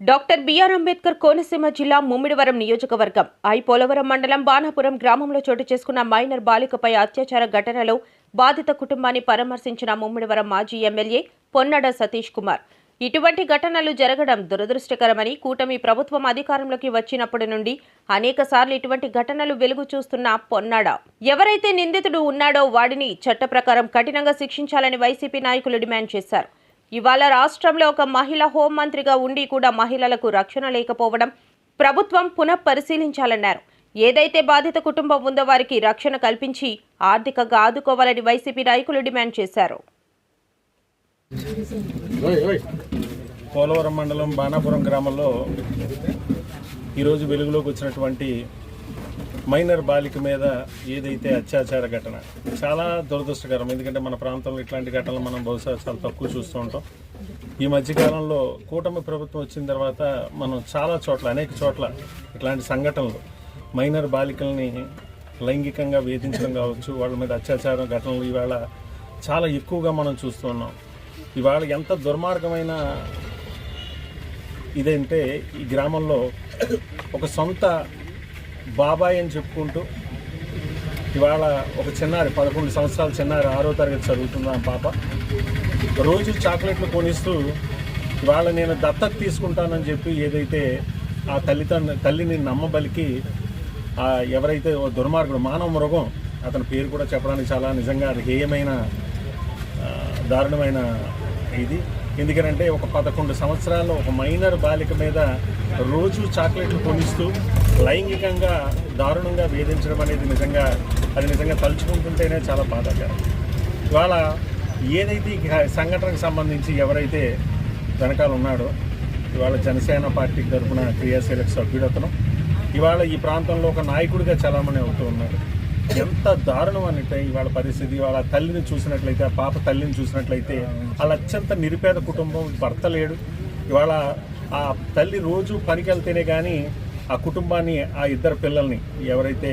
Doctor BR Ambedkar Konaseema జిల్లా ముమ్మిడివరం నియోజకవర్గం. I Polavaram మండలం బాణాపురం గ్రామంలో చోటు చేసుకున్న మైనర్ బాలికపై అత్యాచార ఘటనలో బాధిత కుటుంబాన్ని పరామర్శించిన ముమ్మిడివరం మాజీ ఎమ్మెల్యే పొన్నడ సతీష్ కుమార్. ఇటువంటి ఘటనలు జరగడం దురదృష్టకరమని కూటమి ప్రభుత్వం అధికారంలోకి వచ్చినప్పటి నుండి అనేక సార్లు ఇటువంటి ఘటనలు వెలుగు చూస్తున్న పొన్నాడ. ఎవరైతే నిందితుడు ఉన్నాడో వాడిని చట్ట ప్రకారం కఠినంగా శిక్షించాలని వైసీపీ నాయకులు డిమాండ్ చేశారు. ఇవాళ రాష్ట్రంలో ఒక మహిళ హోంమంత్రిగా ఉండి కూడా మహిళలకు రక్షణ లేకపోవడం ప్రభుత్వం పునఃపరిశీలించాలన్నారు. ఏదైతే బాధిత కుటుంబం ఉందో వారికి రక్షణ కల్పించి ఆర్థికంగా ఆదుకోవాలని వైసీపీ నాయకులు డిమాండ్ చేశారు. పోలవరం మండలం బాణాపురం గ్రామంలో ఈరోజు వెలుగులోకి వచ్చినటువంటి మైనర్ బాలిక మీద ఏదైతే అత్యాచార ఘటన చాలా దురదృష్టకరం. ఎందుకంటే మన ప్రాంతంలో ఇట్లాంటి ఘటనలు మనం బహుశా చాలా తక్కువ చూస్తూ ఉంటాం. ఈ మధ్యకాలంలో కూటమి ప్రభుత్వం వచ్చిన తర్వాత మనం చాలా చోట్ల అనేక చోట్ల ఇట్లాంటి సంఘటనలు మైనర్ బాలికల్ని లైంగికంగా వేధించడం కావచ్చు వాళ్ళ మీద అత్యాచారం ఘటనలు ఇవాళ చాలా ఎక్కువగా మనం చూస్తున్నాం ఇవాళ ఎంత దుర్మార్గమైన ఇదంటే ఈ గ్రామంలో ఒక సొంత బాబాయ్ అని చెప్పుకుంటూ ఇవాళ ఒక చిన్నారి పదకొండు సంవత్సరాల చిన్నారి ఆరో తరగతి చదువుతున్న పాప. రోజు చాక్లెట్లు కొనిస్తూ ఇవాళ నేను దత్తత తీసుకుంటానని చెప్పి ఏదైతే ఆ తల్లిదండ్రు తల్లిని నమ్మబలికి ఆ ఎవరైతే ఓ దుర్మార్గుడు మానవ మృగం అతని పేరు కూడా చెప్పడానికి చాలా నిజంగా అది హేయమైన దారుణమైన ఇది. ఎందుకనంటే ఒక పదకొండు సంవత్సరాలు ఒక మైనర్ బాలిక మీద రోజు చాక్లెట్లు కొనిస్తూ లైంగికంగా దారుణంగా వేధించడం అనేది నిజంగా అది నిజంగా తలుచుకుంటుంటేనే చాలా బాధాకరం. ఇవాళ ఏదైతే ఈ సంఘటనకు సంబంధించి ఎవరైతే వెనకాల ఉన్నాడో ఇవాళ జనసేన పార్టీ తరఫున క్రియాశీలక సభ్యుడు అతను. ఇవాళ ఈ ప్రాంతంలో ఒక నాయకుడిగా చలామణి అవుతూ ఉన్నాడు. ఎంత దారుణం అంటే ఇవాళ పరిస్థితి. వాళ్ళ తల్లిని చూసినట్లయితే ఆ పాప తల్లిని చూసినట్లయితే వాళ్ళ అత్యంత నిరుపేద కుటుంబం భర్త లేడు. ఇవాళ ఆ తల్లి రోజు పనికి వెళ్తేనే కానీ ఆ కుటుంబాన్ని ఆ ఇద్దరు పిల్లల్ని ఎవరైతే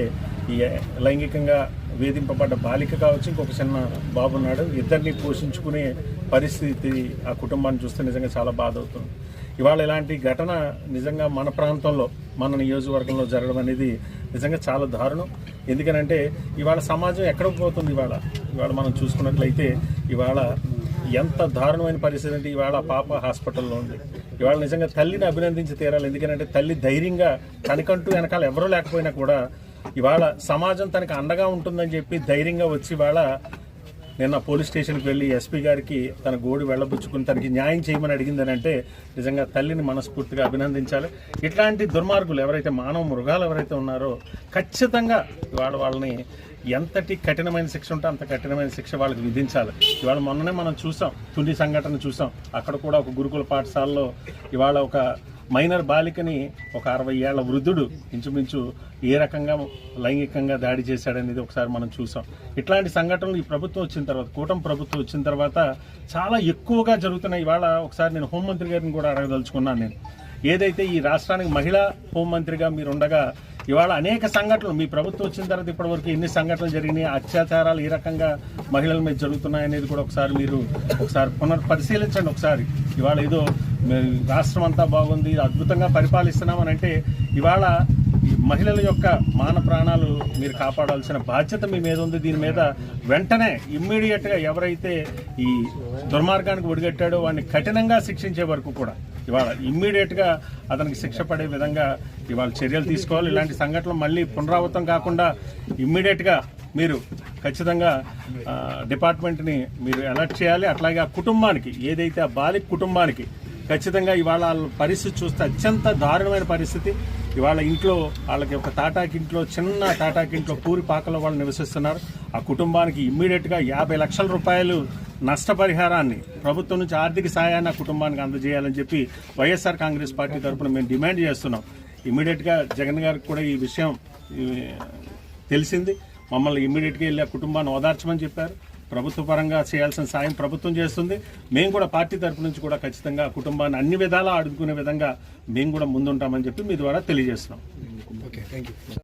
ఈ లైంగికంగా వేధింపబడ్డ బాలిక కావచ్చు ఇంకొక చిన్న బాబున్నాడు ఇద్దరిని పోషించుకునే పరిస్థితి ఆ కుటుంబాన్ని చూస్తే నిజంగా చాలా బాధ అవుతుంది. ఇవాళ ఇలాంటి ఘటన నిజంగా మన ప్రాంతంలో మన నియోజకవర్గంలో జరగడం అనేది నిజంగా చాలా దారుణం. ఎందుకనంటే ఇవాళ సమాజం ఎక్కడికి పోతుంది ఇవాళ? ఇవాళ మనం చూసుకున్నట్లయితే ఇవాళ ఎంత దారుణమైన పరిస్థితి అంటే ఇవాళ పాప హాస్పిటల్లో ఉంది. ఇవాళ నిజంగా తల్లిని అభినందించి తీరాలి. ఎందుకంటే తల్లి ధైర్యంగా తనకంటూ వెనకాల ఎవరూ లేకపోయినా కూడా ఇవాళ సమాజం తనకి అండగా ఉంటుందని చెప్పి ధైర్యంగా వచ్చి ఇవాళ నిన్న పోలీస్ స్టేషన్కి వెళ్ళి ఎస్పీ గారికి తన గోడు వెళ్ళబుచ్చుకుని తనకి న్యాయం చేయమని అడిగిందని అంటే నిజంగా తల్లిని మనస్ఫూర్తిగా అభినందించాలి. ఇట్లాంటి దుర్మార్గులు ఎవరైతే మానవ మృగాలు ఎవరైతే ఉన్నారో ఖచ్చితంగా ఇవాళ వాళ్ళని ఎంతటి కఠినమైన శిక్ష ఉంటే అంత కఠినమైన శిక్ష వాళ్ళకి విధించాలి. ఇవాళ మొన్ననే మనం చూసాం తుండి సంఘటన చూసాం. అక్కడ కూడా ఒక గురుకుల పాఠశాలలో ఇవాళ ఒక మైనర్ బాలికని ఒక అరవై ఏళ్ళ వృద్ధుడు ఇంచుమించు ఏ రకంగా లైంగికంగా దాడి చేశాడనేది ఒకసారి మనం చూసాం. ఇట్లాంటి సంఘటనలు ఈ ప్రభుత్వం వచ్చిన తర్వాత కూటమి ప్రభుత్వం వచ్చిన తర్వాత చాలా ఎక్కువగా జరుగుతున్నాయి. ఇవాళ ఒకసారి నేను హోంమంత్రి గారిని కూడా అడగదలుచుకున్నాను నేను. ఏదైతే ఈ రాష్ట్రానికి మహిళా హోంమంత్రిగా మీరు ఉండగా ఇవాళ అనేక సంఘటనలు మీ ప్రభుత్వం వచ్చిన తర్వాత ఇప్పటివరకు ఎన్ని సంఘటనలు జరిగినాయి అత్యాచారాలు ఏ రకంగా మహిళల మీద జరుగుతున్నాయి అనేది కూడా ఒకసారి మీరు ఒకసారి పునర్పరిశీలించండి ఒకసారి. ఇవాళ ఏదో రాష్ట్రం అంతా బాగుంది అద్భుతంగా పరిపాలిస్తున్నామని అంటే ఇవాళ మహిళల యొక్క మాన ప్రాణాలు మీరు కాపాడాల్సిన బాధ్యత మీ మీద ఉంది. దీని మీద వెంటనే ఇమ్మీడియట్గా ఎవరైతే ఈ దుర్మార్గానికి ఒడిగట్టాడో వాడిని కఠినంగా శిక్షించే వరకు కూడా ఇవాళ ఇమ్మీడియట్గా అతనికి శిక్ష పడే విధంగా ఇవాళ చర్యలు తీసుకోవాలి. ఇలాంటి సంఘటనలు మళ్ళీ పునరావృతం కాకుండా ఇమ్మీడియట్గా మీరు ఖచ్చితంగా డిపార్ట్మెంట్ని మీరు అలర్ట్ చేయాలి. అట్లాగే ఆ కుటుంబానికి ఏదైతే ఆ బాలిక కుటుంబానికి ఖచ్చితంగా ఇవాళ వాళ్ళ పరిస్థితి చూస్తే అత్యంత దారుణమైన పరిస్థితి. ఇవాళ ఇంట్లో వాళ్ళకి ఒక తాటాకి ఇంట్లో చిన్న తాటాకి ఇంట్లో పూరి పాకలో వాళ్ళు నివసిస్తున్నారు. ఆ కుటుంబానికి ఇమ్మీడియట్గా యాభై లక్షల రూపాయలు నష్టపరిహారాన్ని ప్రభుత్వం నుంచి ఆర్థిక సాయాన్ని ఆ కుటుంబానికి అందజేయాలని చెప్పి వైఎస్ఆర్ కాంగ్రెస్ పార్టీ తరఫున మేము డిమాండ్ చేస్తున్నాం. ఇమ్మీడియట్గా జగన్ గారికి కూడా ఈ విషయం తెలిసింది. మమ్మల్ని ఇమ్మీడియట్గా వెళ్ళి ఆ కుటుంబాన్ని ఓదార్చమని చెప్పారు. ప్రభుత్వ పరంగా చేయాల్సిన సాయం ప్రభుత్వం చేస్తుంది. మేము కూడా పార్టీ తరపు నుంచి కూడా ఖచ్చితంగా కుటుంబాన్ని అన్ని విధాలా ఆడుకునే విధంగా మేము కూడా ముందుంటామని చెప్పి మీ ద్వారా తెలియజేస్తున్నాం. Okay thank you